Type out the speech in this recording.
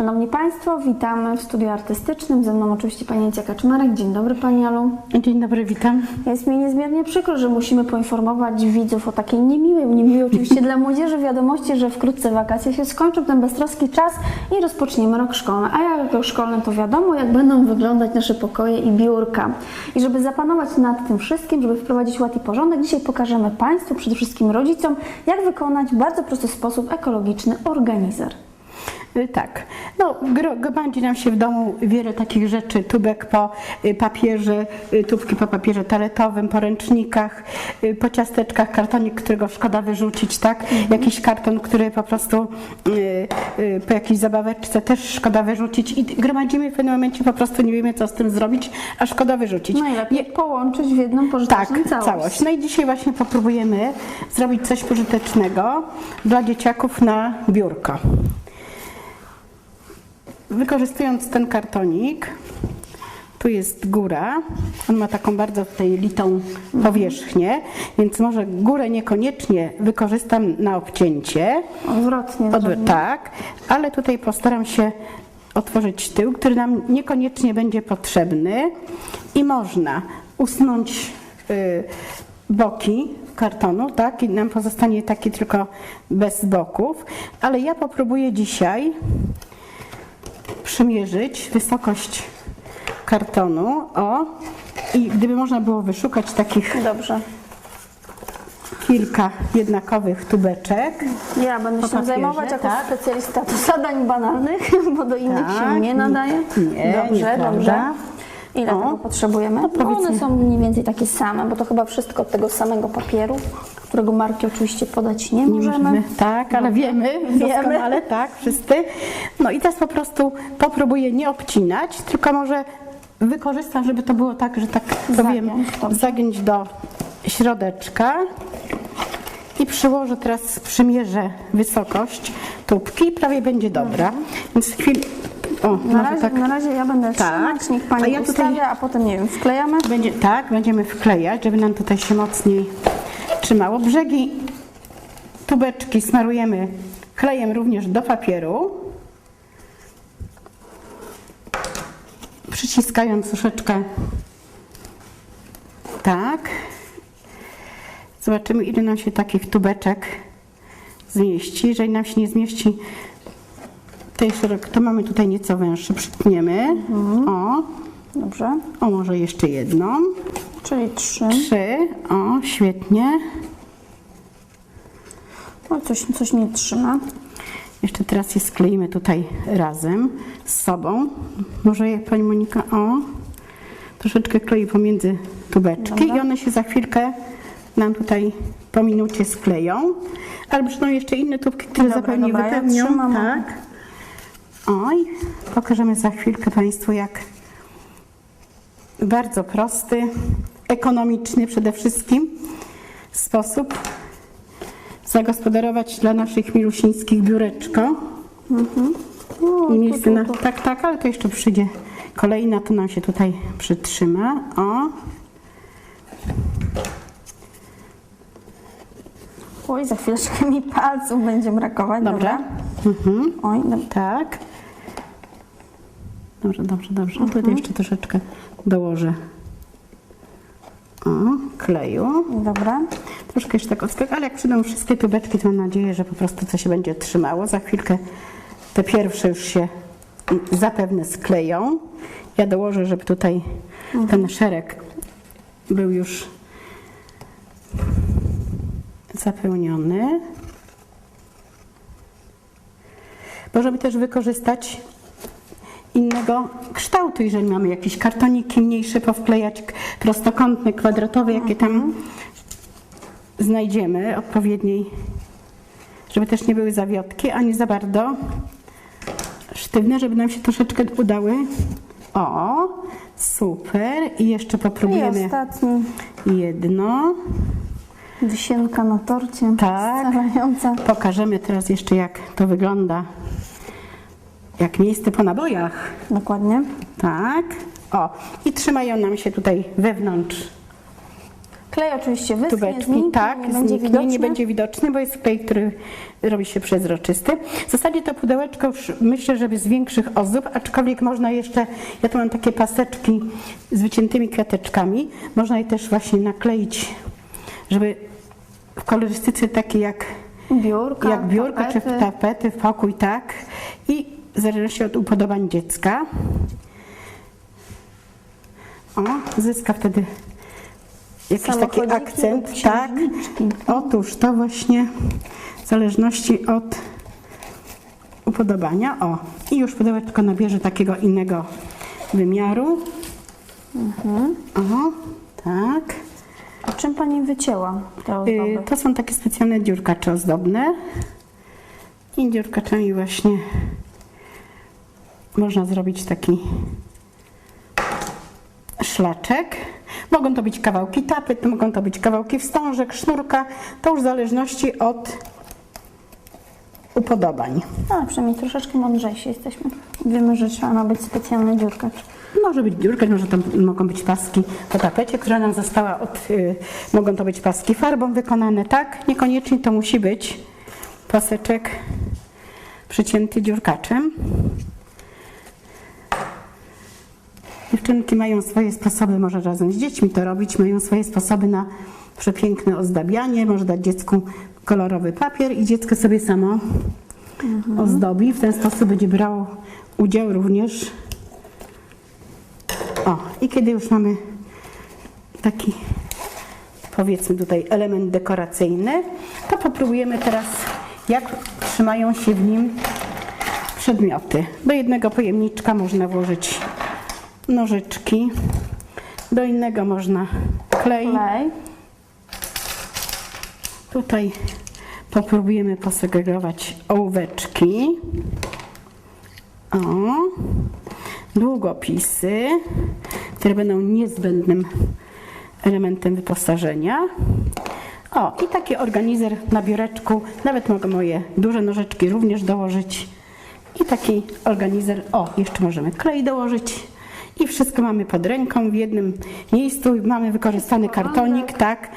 Szanowni Państwo, witamy w studiu artystycznym. Ze mną oczywiście Pani Alicja Kaczmarek. Dzień dobry Pani Alu. Dzień dobry, witam. Jest mi niezmiernie przykro, że musimy poinformować widzów o takiej niemiłej, niemiłej oczywiście dla młodzieży wiadomości, że wkrótce wakacje się skończą, ten beztroski czas i rozpoczniemy rok szkolny. A jak rok szkolny to wiadomo, jak będą wyglądać nasze pokoje i biurka. I żeby zapanować nad tym wszystkim, żeby wprowadzić ład i porządek, dzisiaj pokażemy Państwu, przede wszystkim rodzicom, jak wykonać w bardzo prosty sposób ekologiczny organizer. Y, Tak, no gro- gromadzi nam się w domu wiele takich rzeczy, tubek po y, papierze, y, tubki po papierze toaletowym, po ręcznikach, po ciasteczkach, kartonik, którego szkoda wyrzucić, tak? Jakiś karton, który po prostu po jakiejś zabaweczce też szkoda wyrzucić i gromadzimy w pewnym momencie po prostu nie wiemy co z tym zrobić, a szkoda wyrzucić. Najlepiej połączyć w jedną pożyteczną Tak, całość. całość. No i dzisiaj właśnie popróbujemy zrobić coś pożytecznego dla dzieciaków na biurko. Wykorzystując ten kartonik, tu jest góra, on ma taką bardzo tutaj litą powierzchnię, więc może górę niekoniecznie wykorzystam na obcięcie, Odwrotnie. Odwr- zrobimy. tak, ale tutaj postaram się otworzyć tył, który nam niekoniecznie będzie potrzebny i można usunąć y, boki kartonu, tak, i nam pozostanie taki tylko bez boków, ale ja popróbuję dzisiaj przymierzyć wysokość kartonu, o, i gdyby można było wyszukać takich Dobrze. kilka jednakowych tubeczek, Ja będę Po się papierze, zajmować jako tak. specjalista do zadań banalnych, bo do innych się Tak, nie nadaje. nie, dobrze, nieprawda. dobrze. Ile O. tego potrzebujemy? No, one są mniej więcej takie same, bo to chyba wszystko od tego samego papieru, którego marki oczywiście podać nie, Nie możemy. możemy. Tak, ale wiemy, Wiemy. doskonale, tak, wszyscy. No i teraz po prostu popróbuję nie obcinać, tylko może wykorzystam, żeby to było tak, że tak powiem, Zagiąć, zagiąć do środeczka i przyłożę teraz, przymierzę wysokość tubki i prawie będzie dobra. Więc chwil... O, Na razie, tak na razie ja będę Tak. trzymać, niech Pani A ja tutaj- ustawia, a potem, nie wiem, wklejamy. będzie, tak, będziemy wklejać, żeby nam tutaj się mocniej trzymało. Brzegi tubeczki smarujemy klejem również do papieru. Przyciskając troszeczkę tak. Zobaczymy, ile nam się takich tubeczek zmieści. Jeżeli nam się nie zmieści tej szerok, to mamy tutaj nieco węższy, przytniemy. O, Dobrze, o, może jeszcze jedną. czyli trzy. Trzy. O, świetnie. O, coś, coś nie trzyma. Jeszcze teraz je skleimy tutaj razem z sobą. Może jak Pani Monika, o, troszeczkę klei pomiędzy tubeczki Dobra. i one się za chwilkę nam tutaj po minucie skleją. Ale będą jeszcze inne tubki, które Dobra, zupełnie dobra, ja wypełnią. trzymam. tak. Oj, pokażemy za chwilkę Państwu, jak bardzo prosty, ekonomiczny przede wszystkim sposób zagospodarować dla naszych milusińskich biureczko. O, I miejsce na... Tak, tak, ale to jeszcze przyjdzie kolejna, to nam się tutaj przytrzyma. O, Oj, za chwileczkę mi palców będzie brakować. Dobra. Mhm. Oj, dobra. tak. Dobrze, dobrze, dobrze. Tutaj jeszcze troszeczkę dołożę o, kleju. Dobra. Troszkę jeszcze tak odskok, ale jak przyjdą wszystkie tubeczki, to mam nadzieję, że po prostu to się będzie trzymało. Za chwilkę te pierwsze już się zapewne skleją. Ja dołożę, żeby tutaj ten szereg był już zapełniony. Możemy też wykorzystać innego kształtu, jeżeli mamy jakieś kartoniki mniejsze, powklejać prostokątne, kwadratowe, jakie tam znajdziemy odpowiedniej, żeby też nie były zawiotki, ani za bardzo sztywne, żeby nam się troszeczkę udały. O, super. I jeszcze I popróbujemy ostatni. jedno. Wisienka na torcie. Tak. Scalająca. Pokażemy teraz jeszcze, jak to wygląda, jak miejsce po nabojach. Dokładnie. Tak. O, i trzymają nam się tutaj wewnątrz Klej oczywiście wyschnie, tubeczki, zniknie, tak, nie będzie zniknie, widoczny. nie będzie widoczny, bo jest klej, który robi się przezroczysty. W zasadzie to pudełeczko już myślę, żeby z większych ozdób, aczkolwiek można jeszcze, ja tu mam takie paseczki z wyciętymi kwiateczkami, można je też właśnie nakleić, żeby w kolorystyce takiej jak, Biurka, jak biurko czy tapety. tapety, w pokój, tak. I w zależności od upodobań dziecka. O, zyska wtedy jakiś taki akcent, tak. Otóż to właśnie w zależności od upodobania. O, i już pudełeczko nabierze takiego innego wymiaru. O, tak. A czym Pani wycięła te ozdoby? Y, To są takie specjalne dziurkacze ozdobne. I dziurkaczami właśnie można zrobić taki szlaczek. Mogą to być kawałki tapet, mogą to być kawałki wstążek, sznurka. To już w zależności od upodobań. A, przynajmniej troszeczkę mądrzejsi jesteśmy. Wiemy, że trzeba ma być specjalny dziurkacz. Może być dziurka, może to mogą być paski po tapecie, która nam została od... Y, mogą to być paski farbą wykonane, tak? Niekoniecznie to musi być paseczek przycięty dziurkaczem. Dziewczynki mają swoje sposoby, może razem z dziećmi to robić, mają swoje sposoby na przepiękne ozdabianie. Może dać dziecku kolorowy papier i dziecko sobie samo ozdobi. W ten sposób będzie brało udział również o, i kiedy już mamy taki, powiedzmy tutaj, element dekoracyjny, to popróbujemy teraz, jak trzymają się w nim przedmioty. Do jednego pojemniczka można włożyć nożyczki, do innego można klej. Klej. Tutaj popróbujemy posegregować ołóweczki. O, długopisy, które będą niezbędnym elementem wyposażenia. O, i taki organizer na biureczku, nawet mogę moje duże nożyczki również dołożyć. I taki organizer, o, jeszcze możemy klej dołożyć. I wszystko mamy pod ręką w jednym miejscu. Mamy wykorzystany kartonik, tak,